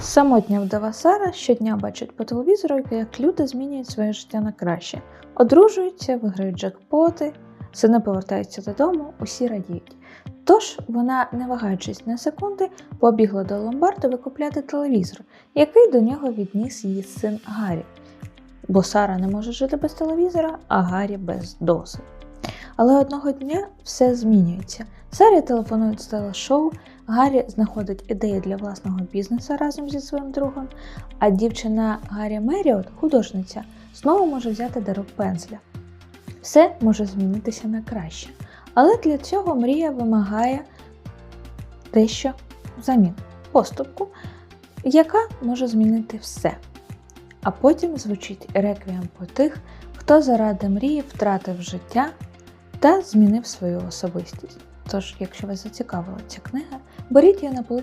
Самотня вдова Сара щодня бачить по телевізору, як люди змінюють своє життя на краще, одружуються, виграють джекпоти, сини повертаються додому, усі радіють. Тож вона, не вагаючись на секунди, побігла до ломбарду викупляти телевізор, який до нього відніс її син Гаррі. Бо Сара не може жити без телевізора, а Гаррі без дози. Але одного дня все змінюється. Сарі телефонують з телешоу, Гаррі знаходить ідеї для власного бізнесу разом зі своїм другом, а дівчина Гаррі Меріот, художниця, знову може взяти дарок пензля. Все може змінитися на краще. Але для цього мрія вимагає дещо взамін поступку, яка може змінити все. А потім звучить реквієм по тих, хто заради мрії втратив життя та змінив свою особистість. Тож, якщо вас зацікавила ця книга, беріть її на поличку